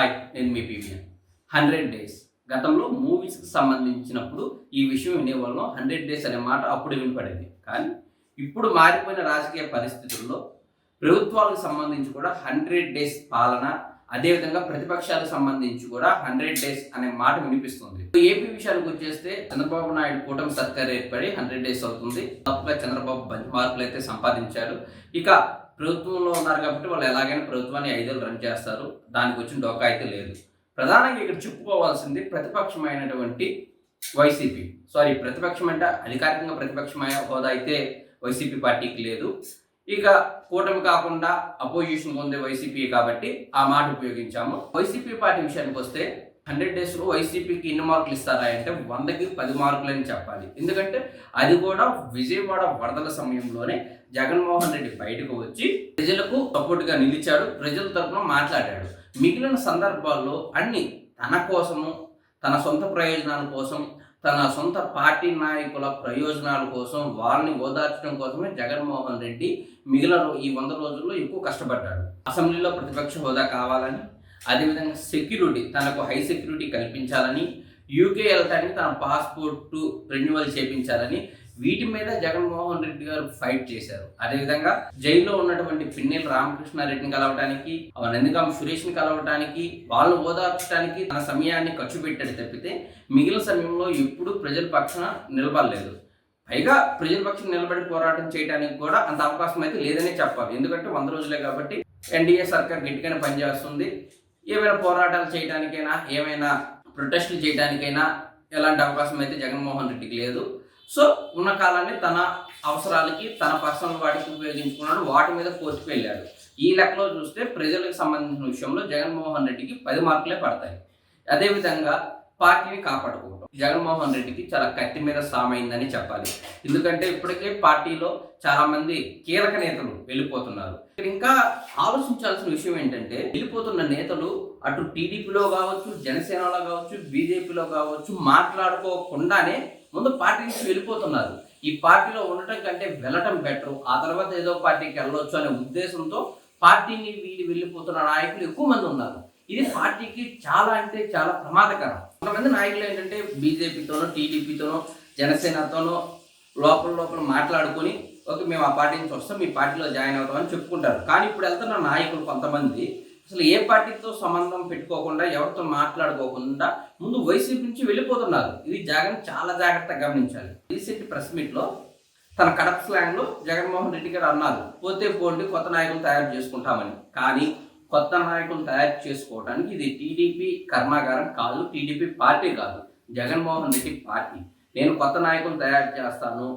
Hi నేను మీ PVN hundred days. గతంలో మూవీస్కి సంబంధించినప్పుడు ఈ విషయం వినేవాళ్ళం. హండ్రెడ్ డేస్ అనే మాట అప్పుడు వినపడేది. కానీ ఇప్పుడు మారిపోయిన రాజకీయ పరిస్థితుల్లో ప్రభుత్వాలకు సంబంధించి కూడా హండ్రెడ్ డేస్ పాలన అదేవిధంగా ప్రతిపక్షాలకు సంబంధించి కూడా హండ్రెడ్ డేస్ అనే మాట వినిపిస్తుంది. ఏపీ విషయానికి వచ్చేస్తే చంద్రబాబు నాయుడు కూటమి సర్కార్ ఏర్పడి హండ్రెడ్ డేస్ అవుతుంది. తప్పుగా చంద్రబాబు బంచ్ మార్కులు అయితే సంపాదించారు ఇక ప్రభుత్వంలో ఉన్నారు కాబట్టి వాళ్ళు ఎలాగైనా ప్రభుత్వాన్ని ఐదేళ్ళు రన్ చేస్తారు. దానికి వచ్చిన డోకా అయితే లేదు. ప్రధానంగా ఇక్కడ చెప్పుకోవాల్సింది ప్రతిపక్షమైనటువంటి వైసీపీ. సారీ ప్రతిపక్షం అంటే అధికారికంగా ప్రతిపక్షమైన హోదా అయితే వైసీపీ పార్టీకి లేదు. ఇక కూటమి కాకుండా అపోజిషన్ పొందే వైసీపీ కాబట్టి ఆ మాట ఉపయోగించాము. వైసీపీ పార్టీ విషయానికి వస్తే హండ్రెడ్ డేస్లో వైసీపీకి ఎన్ని మార్కులు ఇస్తారా అంటే వందకి పది మార్కులు అని చెప్పాలి. ఎందుకంటే అది కూడా విజయవాడ వరదల సమయంలోనే జగన్మోహన్ రెడ్డి బయటకు వచ్చి ప్రజలకు సపోర్ట్గా నిలిచాడు ప్రజల తరఫున మాట్లాడాడు. మిగిలిన సందర్భాల్లో అన్ని తన కోసము తన సొంత ప్రయోజనాల కోసం తన సొంత పార్టీ నాయకుల ప్రయోజనాల కోసం వారిని ఓదార్చడం కోసమే జగన్మోహన్ రెడ్డి మిగిలిన ఈ వంద రోజుల్లో ఎక్కువ కష్టపడ్డాడు. అసెంబ్లీలో ప్రతిపక్ష హోదా కావాలని అదేవిధంగా సెక్యూరిటీ తనకు హై సెక్యూరిటీ కల్పించాలని యూకే వెళ్ళటానికి తన పాస్పోర్టు రెన్యువల్ చేపించాలని వీటి మీద జగన్మోహన్ రెడ్డి గారు ఫైట్ చేశారు. అదేవిధంగా జైల్లో ఉన్నటువంటి పిన్నెల రామకృష్ణారెడ్డిని కలవటానికి నందిగాం సురేష్ని కలవటానికి వాళ్ళు ఓదార్చడానికి తన సమయాన్ని ఖర్చు పెట్టాడు తప్పితే మిగిలిన సమయంలో ఎప్పుడు ప్రజల పక్షాన నిలబడలేదు. పైగా ప్రజల పక్షం నిలబడి పోరాటం చేయడానికి కూడా అంత అవకాశం అయితే లేదనే చెప్పాలి. ఎందుకంటే వంద రోజులే కాబట్టి ఎన్డీఏ సర్కార్ గట్టిగానే పనిచేస్తుంది. ఏమైనా పోరాటాలు చేయడానికైనా ఏమైనా ప్రొటెస్టులు చేయడానికైనా ఎలాంటి అవకాశం అయితే జగన్మోహన్ రెడ్డికి లేదు. సో ఉన్న కాలాన్ని తన అవసరాలకి తన పర్సనల్ వాటికి ఉపయోగించుకున్నాడు వాటి మీద కోర్టుకు వెళ్ళాడు. ఈ లెక్కలో చూస్తే ప్రజలకు సంబంధించిన విషయంలో జగన్మోహన్ రెడ్డికి పది మార్కులే పడతాయి. అదేవిధంగా పార్టీని కాపాడుకోవటం. జగన్మోహన్ రెడ్డికి చాలా కత్తి మీద సామైందని చెప్పాలి. ఎందుకంటే ఇప్పటికే పార్టీలో చాలా మంది కీలక నేతలు వెళ్ళిపోతున్నారు. ఇంకా ఆలోచించాల్సిన విషయం ఏంటంటే వెళ్ళిపోతున్న నేతలు అటు టీడీపీలో కావచ్చు జనసేనలో కావచ్చు బీజేపీలో కావచ్చు మాట్లాడుకోకుండానే ముందు పార్టీ నుంచి వెళ్ళిపోతున్నారు. ఈ పార్టీలో ఉండటం కంటే వెళ్ళటం బెటర్ ఆ తర్వాత ఏదో పార్టీకి వెళ్ళొచ్చు అనే ఉద్దేశంతో పార్టీని వీడి వెళ్ళిపోతున్న నాయకులు ఎక్కువ మంది ఉన్నారు. ఇది పార్టీకి చాలా అంటే చాలా ప్రమాదకరం. కొంతమంది నాయకులు ఏంటంటే బీజేపీతోనో టీడీపీతోనో జనసేనతోనో లోపల లోపల మాట్లాడుకొని ఓకే మేము ఆ పార్టీ నుంచి వస్తాం మీ పార్టీలో జాయిన్ అవుతామని చెప్పుకుంటారు. కానీ ఇప్పుడు వెళ్తున్న నాయకులు కొంతమంది అసలు ఏ పార్టీతో సంబంధం పెట్టుకోకుండా ఎవరితో మాట్లాడుకోకుండా ముందు వైసీపీ నుంచి వెళ్ళిపోతున్నారు. ఇది జగన్ చాలా జాగ్రత్తగా గమనించాలి. రీసెంట్ ప్రెస్ మీట్లో తన కడప స్లాంగ్లో జగన్మోహన్ రెడ్డి గారు అన్నారు పోతే పోండి కొత్త నాయకులు తయారు చేసుకుంటామని. కానీ కొత్త నాయకులు తయారు చేసుకోవడానికి ఇది టీడీపీ కర్మాగారం కాదు టీడీపీ పార్టీ కాదు. జగన్మోహన్ రెడ్డి పార్టీ. నేను కొత్త నాయకులు తయారు చేస్తాను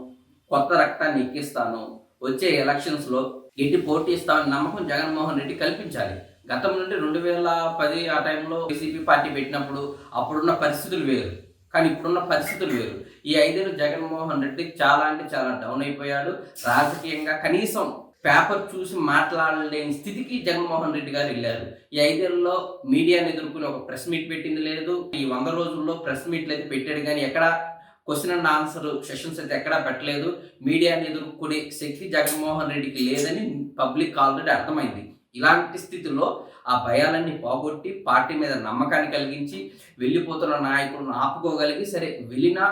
కొత్త రక్తాన్ని ఎక్కిస్తాను వచ్చే ఎలక్షన్స్లో ఎట్టి పోటీ ఇస్తామని నమ్మకం జగన్మోహన్ రెడ్డి కల్పించాలి. గతం నుండి రెండు వేల పది ఆ టైంలో వైసీపీ పార్టీ పెట్టినప్పుడు అప్పుడున్న పరిస్థితులు వేరు. కానీ ఇప్పుడున్న పరిస్థితులు వేరు. ఈ ఐదేళ్ళు జగన్మోహన్ రెడ్డి చాలా అంటే చాలా డౌన్ అయిపోయాడు. రాజకీయంగా కనీసం పేపర్ చూసి మాట్లాడలేని స్థితికి జగన్మోహన్ రెడ్డి గారు వెళ్ళారు. ఈ ఐదేళ్ళలో మీడియాని ఎదుర్కొని ఒక ప్రెస్ మీట్ పెట్టింది లేదు. ఈ వంద రోజుల్లో ప్రెస్ మీట్లు అయితే పెట్టాడు కానీ ఎక్కడ క్వశ్చన్ అండ్ ఆన్సర్ సెషన్స్ అయితే ఎక్కడా పెట్టలేదు. మీడియాని ఎదుర్కొనే శక్తి జగన్మోహన్ రెడ్డికి లేదని పబ్లిక్ ఆల్రెడీ అర్థమైంది. ఇలాంటి స్థితిలో ఆ భయాలన్నీ పోగొట్టి పార్టీ మీద నమ్మకాన్ని కలిగించి వెళ్ళిపోతున్న నాయకులను ఆపుకోగలిగి సరే వెళ్ళినా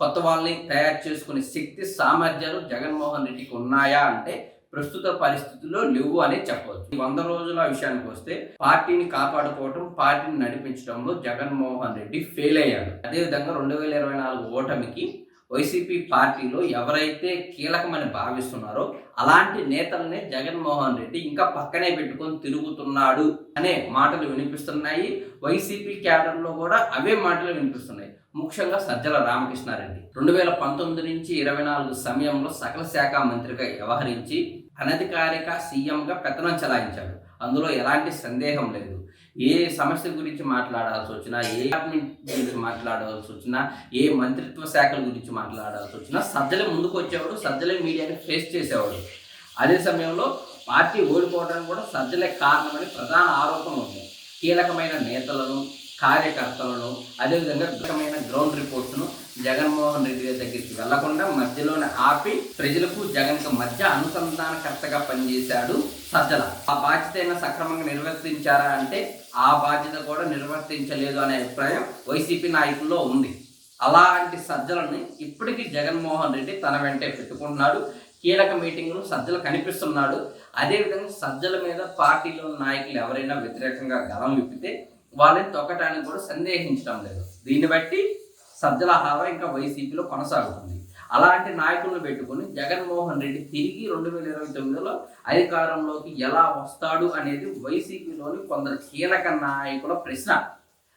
కొత్త వాళ్ళని తయారు చేసుకునే శక్తి సామర్థ్యాలు జగన్మోహన్ రెడ్డికి ఉన్నాయా అంటే ప్రస్తుత పరిస్థితుల్లో లేవు అనే చెప్పవచ్చు. ఈ వంద రోజుల విషయానికి వస్తే పార్టీని కాపాడుకోవటం పార్టీని నడిపించడంలో జగన్మోహన్ రెడ్డి ఫెయిల్ అయ్యాడు. అదేవిధంగా రెండు వేల ఇరవై నాలుగు ఓటమికి వైసీపీ పార్టీలో ఎవరైతే కీలకమని భావిస్తున్నారో అలాంటి నేతలనే జగన్మోహన్ రెడ్డి ఇంకా పక్కనే పెట్టుకొని తిరుగుతున్నాడు అనే మాటలు వినిపిస్తున్నాయి. వైసీపీ క్యాడర్లో కూడా అవే మాటలు వినిపిస్తున్నాయి. ముఖ్యంగా సజ్జల రామకృష్ణారెడ్డి. రెండు వేల పంతొమ్మిది నుంచి ఇరవై నాలుగు సమయంలో సకల శాఖ మంత్రిగా వ్యవహరించి అనధికారిక సీఎంగా పెత్తనం చెలాయించాడు. అందులో ఎలాంటి సందేహం లేదు. ఏ సమస్య గురించి మాట్లాడాల్సి వచ్చినా ఏ డిపార్ట్మెంట్ గురించి మాట్లాడాల్సి వచ్చినా ఏ మంత్రిత్వ శాఖల గురించి మాట్లాడాల్సి వచ్చినా సజ్జలే ముందుకు వచ్చేవాడు సజ్జలే మీడియాని ఫేస్ చేసేవాడు. అదే సమయంలో పార్టీ ఓడిపోవడానికి కూడా సజ్జలే కారణమని ప్రధాన ఆరోపణ ఉంది కీలకమైన నేతలను కార్యకర్తలను అదేవిధంగా రకమైన గ్రౌండ్ రిపోర్ట్స్ను జగన్మోహన్ రెడ్డి గారి దగ్గరికి వెళ్ళకుండా మధ్యలోనే ఆపి ప్రజలకు జగన్కు మధ్య అనుసంధానకర్తగా పనిచేశాడు సజ్జల. ఆ బాధ్యత సక్రమంగా నిర్వర్తించారా అంటే ఆ బాధ్యత కూడా నిర్వర్తించలేదు అనే అభిప్రాయం వైసీపీ నాయకుల్లో ఉంది. అలాంటి సజ్జలని ఇప్పటికీ జగన్మోహన్ రెడ్డి తన వెంటే పెట్టుకుంటున్నాడు. కీలక మీటింగ్లు సజ్జలు కనిపిస్తున్నాడు. అదేవిధంగా సజ్జల మీద పార్టీలో నాయకులు ఎవరైనా వ్యతిరేకంగా గలం విప్పితే వాళ్ళని తొక్కటానికి కూడా సందేహించడం లేదు. దీన్ని బట్టి సజ్జల హావా ఇంకా వైసీపీలో కొనసాగుతుంది. అలాంటి నాయకులను పెట్టుకుని జగన్మోహన్ రెడ్డి తిరిగి రెండు వేల ఇరవై తొమ్మిదిలో అధికారంలోకి ఎలా వస్తాడు అనేది వైసీపీలోని కొందరు కీలక నాయకుల ప్రశ్న.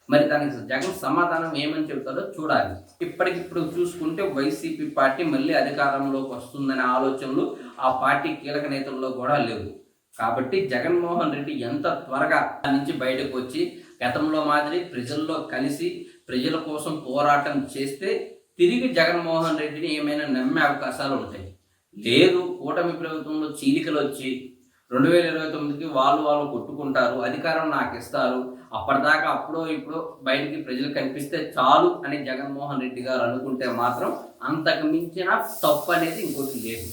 మరి దానికి జగన్ సమాధానం ఏమని చెబుతాడో చూడాలి. ఇప్పటికిప్పుడు చూసుకుంటే వైసీపీ పార్టీ మళ్ళీ అధికారంలోకి వస్తుందనే ఆలోచనలు ఆ పార్టీ కీలక నేతల్లో కూడా లేవు. కాబట్టి జగన్మోహన్ రెడ్డి ఎంత త్వరగా నుంచి బయటకు వచ్చి గతంలో మాదిరి ప్రజల్లో కలిసి ప్రజల కోసం పోరాటం చేస్తే తిరిగి జగన్మోహన్ రెడ్డిని ఏమైనా నమ్మే అవకాశాలు ఉంటాయి. లేదు కూటమి ప్రభుత్వంలో చీలికలు వచ్చి రెండు వేల ఇరవై తొమ్మిదికి వాళ్ళు వాళ్ళు కొట్టుకుంటారు అధికారం నాకు ఇస్తారు అప్పటిదాకా అప్పుడో ఇప్పుడో బయటికి ప్రజలు కనిపిస్తే చాలు అని జగన్మోహన్ రెడ్డి గారు అనుకుంటే మాత్రం అంతకు మించిన తప్పు అనేది ఇంకోటి లేదు.